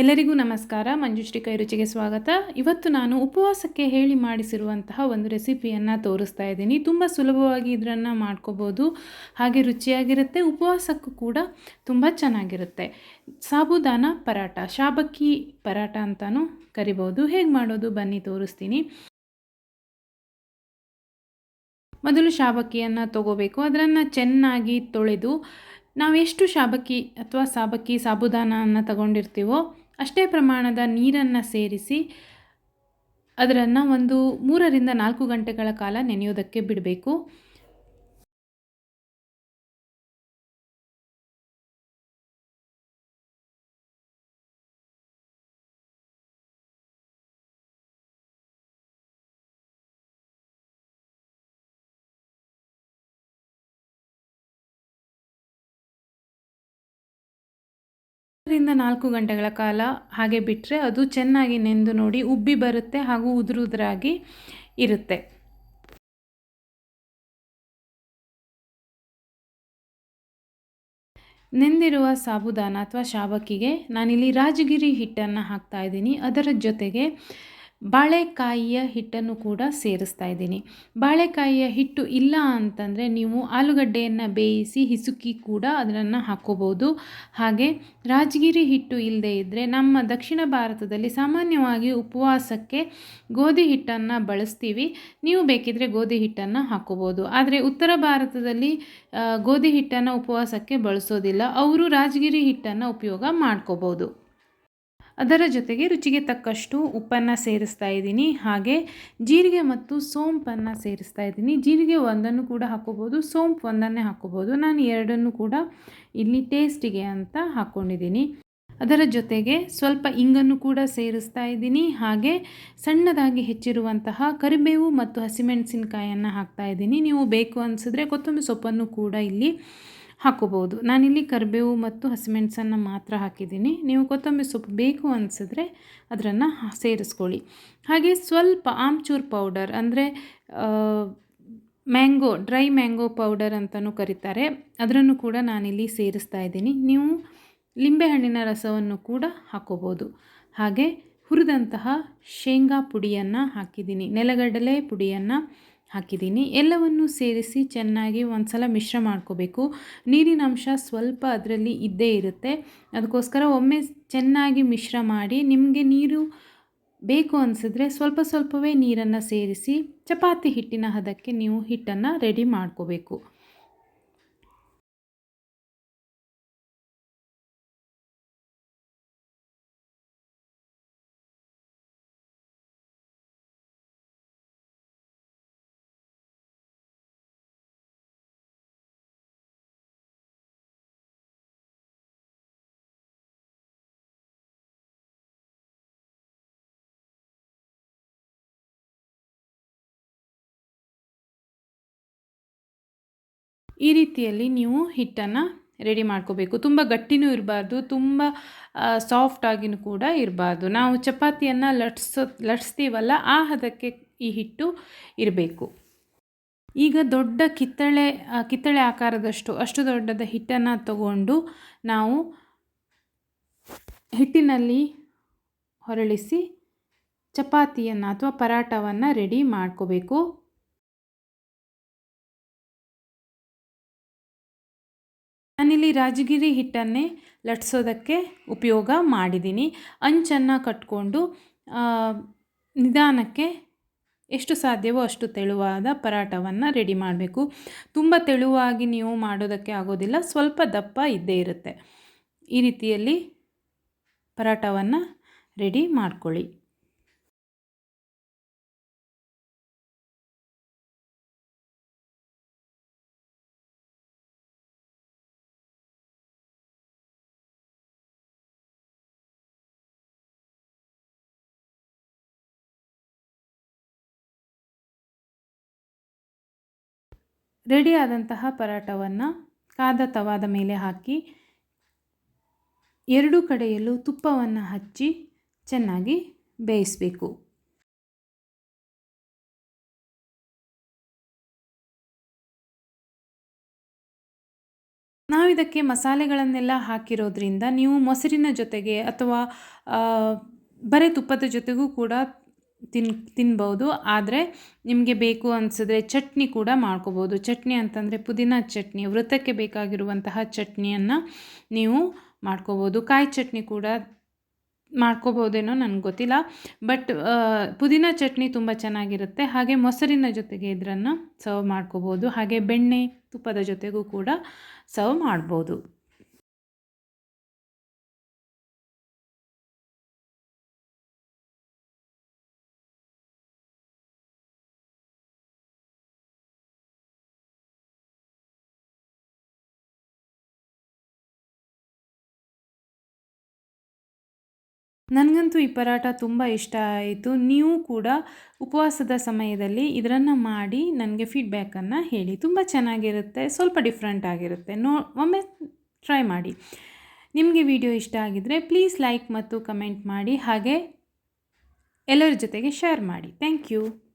ಎಲ್ಲರಿಗೂ ನಮಸ್ಕಾರ. ಮಂಜುಶ್ರೀ ಕೈ ರುಚಿಗೆ ಸ್ವಾಗತ. ಇವತ್ತು ನಾನು ಉಪವಾಸಕ್ಕೆ ಹೇಳಿ ಮಾಡಿಸಿರುವಂತಹ ಒಂದು ರೆಸಿಪಿಯನ್ನು ತೋರಿಸ್ತಾ ಇದ್ದೀನಿ. ತುಂಬ ಸುಲಭವಾಗಿ ಇದನ್ನು ಮಾಡ್ಕೋಬೋದು. ಹಾಗೆ ರುಚಿಯಾಗಿರುತ್ತೆ, ಉಪವಾಸಕ್ಕೂ ಕೂಡ ತುಂಬ ಚೆನ್ನಾಗಿರುತ್ತೆ. ಸಾಬುದಾನ ಪರಾಟ ಶಾಬಕ್ಕಿ ಪರಾಟ ಅಂತಲೂ ಕರಿಬೋದು. ಹೇಗೆ ಮಾಡೋದು ಬನ್ನಿ ತೋರಿಸ್ತೀನಿ. ಮೊದಲು ಶಾಬಕ್ಕಿಯನ್ನು ತಗೋಬೇಕು. ಅದನ್ನು ಚೆನ್ನಾಗಿ ತೊಳೆದು ನಾವೆಷ್ಟು ಶಾಬಕ್ಕಿ ಅಥವಾ ಸಾಬಕ್ಕಿ ಸಾಬುದಾನವನ್ನು ತಗೊಂಡಿರ್ತೀವೋ ಅಷ್ಟೇ ಪ್ರಮಾಣದ ನೀರನ್ನು ಸೇರಿಸಿ ಅದರನ್ನು ಒಂದು ಮೂರರಿಂದ ನಾಲ್ಕು ಗಂಟೆಗಳ ಕಾಲ ನೆನೆಯೋದಕ್ಕೆ ಬಿಡಬೇಕು. ರಿಂದ ನಾಲ್ಕು ಗಂಟೆಗಳ ಕಾಲ ಹಾಗೆ ಬಿಟ್ಟರೆ ಅದು ಚೆನ್ನಾಗಿ ನೆಂದು ನೋಡಿ ಉಬ್ಬಿ ಬರುತ್ತೆ ಹಾಗೂ ಉದುರುದ್ರಾಗಿ ಇರುತ್ತೆ. ನೆಂದಿರುವ ಸಾಬುದಾನ ಅಥವಾ ಶಾಬಕ್ಕಿಗೆ ನಾನಿಲ್ಲಿ ರಾಜಗಿರಿ ಹಿಟ್ಟನ್ನು ಹಾಕ್ತಾ ಇದ್ದೀನಿ. ಅದರ ಜೊತೆಗೆ ಬಾಳೆಕಾಯಿಯ ಹಿಟ್ಟನ್ನು ಕೂಡ ಸೇರಿಸ್ತಾ ಇದ್ದೀನಿ. ಬಾಳೆಕಾಯಿಯ ಹಿಟ್ಟು ಇಲ್ಲ ಅಂತಂದರೆ ನೀವು ಆಲೂಗಡ್ಡೆಯನ್ನು ಬೇಯಿಸಿ ಹಿಸುಕಿ ಕೂಡ ಅದನ್ನು ಹಾಕ್ಕೋಬೋದು ಹಾಗೆ ರಾಜಗಿರಿ ಹಿಟ್ಟು ಇಲ್ಲದೆ ಇದ್ದರೆ ನಮ್ಮ ದಕ್ಷಿಣ ಭಾರತದಲ್ಲಿ ಸಾಮಾನ್ಯವಾಗಿ ಉಪವಾಸಕ್ಕೆ ಗೋಧಿ ಹಿಟ್ಟನ್ನು ಬಳಸ್ತೀವಿ. ನೀವು ಬೇಕಿದ್ದರೆ ಗೋಧಿ ಹಿಟ್ಟನ್ನು ಹಾಕ್ಕೋಬೋದು ಆದರೆ ಉತ್ತರ ಭಾರತದಲ್ಲಿ ಗೋಧಿ ಹಿಟ್ಟನ್ನು ಉಪವಾಸಕ್ಕೆ ಬಳಸೋದಿಲ್ಲ. ಅವರು ರಾಜಗಿರಿ ಹಿಟ್ಟನ್ನು ಉಪಯೋಗ ಮಾಡ್ಕೋಬೋದು. ಅದರ ಜೊತೆಗೆ ರುಚಿಗೆ ತಕ್ಕಷ್ಟು ಉಪ್ಪನ್ನು ಸೇರಿಸ್ತಾ ಇದ್ದೀನಿ. ಹಾಗೆ ಜೀರಿಗೆ ಮತ್ತು ಸೋಂಪನ್ನು ಸೇರಿಸ್ತಾ ಇದ್ದೀನಿ. ಜೀರಿಗೆ ಒಂದನ್ನು ಕೂಡ ಹಾಕ್ಕೋಬೋದು, ಸೋಂಪು ಒಂದನ್ನೇ ಹಾಕ್ಕೋಬೋದು. ನಾನು ಎರಡನ್ನು ಕೂಡ ಇಲ್ಲಿ ಟೇಸ್ಟಿಗೆ ಅಂತ ಹಾಕ್ಕೊಂಡಿದ್ದೀನಿ. ಅದರ ಜೊತೆಗೆ ಸ್ವಲ್ಪ ಇಂಗನ್ನು ಕೂಡ ಸೇರಿಸ್ತಾ ಇದ್ದೀನಿ. ಹಾಗೆ ಸಣ್ಣದಾಗಿ ಹೆಚ್ಚಿರುವಂತಹ ಕರಿಬೇವು ಮತ್ತು ಹಸಿಮೆಣಸಿನಕಾಯನ್ನು ಹಾಕ್ತಾ ಇದ್ದೀನಿ. ನೀವು ಬೇಕು ಅನಿಸಿದ್ರೆ ಕೊತ್ತಂಬರಿ ಸೊಪ್ಪನ್ನು ಕೂಡ ಇಲ್ಲಿ ಹಾಕೋಬೋದು ನಾನಿಲ್ಲಿ ಕರಿಬೇವು ಮತ್ತು ಹಸಿಮೆಣಸನ್ನು ಮಾತ್ರ ಹಾಕಿದ್ದೀನಿ. ನೀವು ಕೊತ್ತಂಬರಿ ಸೊಪ್ಪು ಬೇಕು ಅನಿಸಿದ್ರೆ ಅದರನ್ನು ಸೇರಿಸ್ಕೊಳ್ಳಿ. ಹಾಗೆ ಸ್ವಲ್ಪ ಆಮ್ಚೂರ್ ಪೌಡರ್ ಅಂದರೆ ಮ್ಯಾಂಗೋ, ಡ್ರೈ ಮ್ಯಾಂಗೋ ಪೌಡರ್ ಅಂತಲೂ ಕರೀತಾರೆ. ಅದರನ್ನು ಕೂಡ ನಾನಿಲ್ಲಿ ಸೇರಿಸ್ತಾ ಇದ್ದೀನಿ. ನೀವು ಲಿಂಬೆಹಣ್ಣಿನ ರಸವನ್ನು ಕೂಡ ಹಾಕೋಬೋದು ಹಾಗೆ ಹುರಿದಂತಹ ಶೇಂಗಾ ಪುಡಿಯನ್ನು ಹಾಕಿದ್ದೀನಿ. ನೆಲಗಡಲೆ ಪುಡಿಯನ್ನು ಹಾಕಿದ್ದೀನಿ. ಎಲ್ಲವನ್ನು ಸೇರಿಸಿ ಚೆನ್ನಾಗಿ ಒಂದು ಸಲ ಮಿಶ್ರ ಮಾಡ್ಕೋಬೇಕು. ನೀರಿನ ಅಂಶ ಸ್ವಲ್ಪ ಅದರಲ್ಲಿ ಇದ್ದೇ ಇರುತ್ತೆ. ಅದಕ್ಕೋಸ್ಕರ ಒಮ್ಮೆ ಚೆನ್ನಾಗಿ ಮಿಶ್ರ ಮಾಡಿ ನಿಮಗೆ ನೀರು ಬೇಕು ಅನಿಸಿದ್ರೆ ಸ್ವಲ್ಪ ಸ್ವಲ್ಪವೇ ನೀರನ್ನು ಸೇರಿಸಿ, ಚಪಾತಿ ಹಿಟ್ಟಿನ ಹದಕ್ಕೆ ನೀವು ಹಿಟ್ಟನ್ನು ರೆಡಿ ಮಾಡ್ಕೋಬೇಕು. ಈ ರೀತಿಯಲ್ಲಿ ನೀವು ಹಿಟ್ಟನ್ನು ರೆಡಿ ಮಾಡ್ಕೋಬೇಕು. ತುಂಬ ಗಟ್ಟಿನೂ ಇರಬಾರ್ದು, ತುಂಬ ಸಾಫ್ಟಾಗಿನೂ ಕೂಡ ಇರಬಾರ್ದು. ನಾವು ಚಪಾತಿಯನ್ನು ಲಟ್ಸೋ, ಲಟ್ಸ್ತೀವಲ್ಲ, ಆ ಹದಕ್ಕೆ ಈ ಹಿಟ್ಟು ಇರಬೇಕು. ಈಗ ದೊಡ್ಡ ಕಿತ್ತಳೆ ಕಿತ್ತಳೆ ಆಕಾರದಷ್ಟು, ಅಷ್ಟು ದೊಡ್ಡದ ಹಿಟ್ಟನ್ನು ತಗೊಂಡು ನಾವು ಹಿಟ್ಟಿನಲ್ಲಿ ಹೊರಳಿಸಿ ಚಪಾತಿಯನ್ನು ಅಥವಾ ಪರಾಟವನ್ನು ರೆಡಿ ಮಾಡ್ಕೋಬೇಕು. ನಾನಿಲ್ಲಿ ರಾಜಗಿರಿ ಹಿಟ್ಟನ್ನೇ ಲಟ್ಸೋದಕ್ಕೆ ಉಪಯೋಗ ಮಾಡಿದ್ದೀನಿ. ಅಂಚನ್ನು ಕಟ್ಕೊಂಡು ನಿಧಾನಕ್ಕೆ ಎಷ್ಟು ಸಾಧ್ಯವೋ ಅಷ್ಟು ತೆಳುವಾದ ಪರಾಟವನ್ನು ರೆಡಿ ಮಾಡಬೇಕು. ತುಂಬ ತೆಳುವಾಗಿ ನೀವು ಮಾಡೋದಕ್ಕೆ ಆಗೋದಿಲ್ಲ, ಸ್ವಲ್ಪ ದಪ್ಪ ಇದ್ದೇ ಇರುತ್ತೆ. ಈ ರೀತಿಯಲ್ಲಿ ಪರಾಟವನ್ನು ರೆಡಿ ಮಾಡ್ಕೊಳ್ಳಿ. ರೆಡಿಯಾದಂತಹ ಪರಾಟವನ್ನು ಕಾದ ತವಾದ ಮೇಲೆ ಹಾಕಿ ಎರಡೂ ಕಡೆಯಲ್ಲೂ ತುಪ್ಪವನ್ನು ಹಚ್ಚಿ ಚೆನ್ನಾಗಿ ಬೇಯಿಸಬೇಕು. ನಾವಿದಕ್ಕೆ ಮಸಾಲೆಗಳನ್ನೆಲ್ಲ ಹಾಕಿರೋದ್ರಿಂದ ನೀವು ಮೊಸರಿನ ಜೊತೆಗೆ ಅಥವಾ ಬರೇ ತುಪ್ಪದ ಜೊತೆಗೂ ಕೂಡ ತಿನ್, ತಿನ್ಬೋದು. ಆದರೆ ನಿಮಗೆ ಬೇಕು ಅನಿಸಿದ್ರೆ ಚಟ್ನಿ ಕೂಡ ಮಾಡ್ಕೋಬೋದು. ಚಟ್ನಿ ಅಂತಂದರೆ ಪುದೀನ ಚಟ್ನಿ ವೃತ್ತಕ್ಕೆ ಬೇಕಾಗಿರುವಂತಹ ಚಟ್ನಿಯನ್ನು ನೀವು ಮಾಡ್ಕೋಬೋದು. ಕಾಯಿ ಚಟ್ನಿ ಕೂಡ ಮಾಡ್ಕೋಬೋದೇನೋ ನನಗೆ ಗೊತ್ತಿಲ್ಲ. ಬಟ್ ಪುದೀನ ಚಟ್ನಿ ತುಂಬ ಚೆನ್ನಾಗಿರುತ್ತೆ. ಹಾಗೆ ಮೊಸರಿನ ಜೊತೆಗೆ ಇದರನ್ನು ಸರ್ವ್ ಮಾಡ್ಕೋಬೋದು. ಹಾಗೆ ಬೆಣ್ಣೆ ತುಪ್ಪದ ಜೊತೆಗೂ ಕೂಡ ಸರ್ವ್ ಮಾಡ್ಬೋದು. ನನಗಂತೂ ಈ ಪರಾಟ ತುಂಬ ಇಷ್ಟ ಆಯಿತು. ನೀವು ಕೂಡ ಉಪವಾಸದ ಸಮಯದಲ್ಲಿ ಇದನ್ನು ಮಾಡಿ ನನಗೆ ಫೀಡ್ಬ್ಯಾಕನ್ನು ಹೇಳಿ. ತುಂಬ ಚೆನ್ನಾಗಿರುತ್ತೆ, ಸ್ವಲ್ಪ ಡಿಫ್ರೆಂಟ್ ಆಗಿರುತ್ತೆ. ನೋ, ಒಮ್ಮೆ ಟ್ರೈ ಮಾಡಿ. ನಿಮಗೆ ವಿಡಿಯೋ ಇಷ್ಟ ಆಗಿದ್ದರೆ ಪ್ಲೀಸ್ ಲೈಕ್ ಮತ್ತು ಕಮೆಂಟ್ ಮಾಡಿ. ಹಾಗೆ ಎಲ್ಲರ ಜೊತೆಗೆ ಶೇರ್ ಮಾಡಿ. Thank you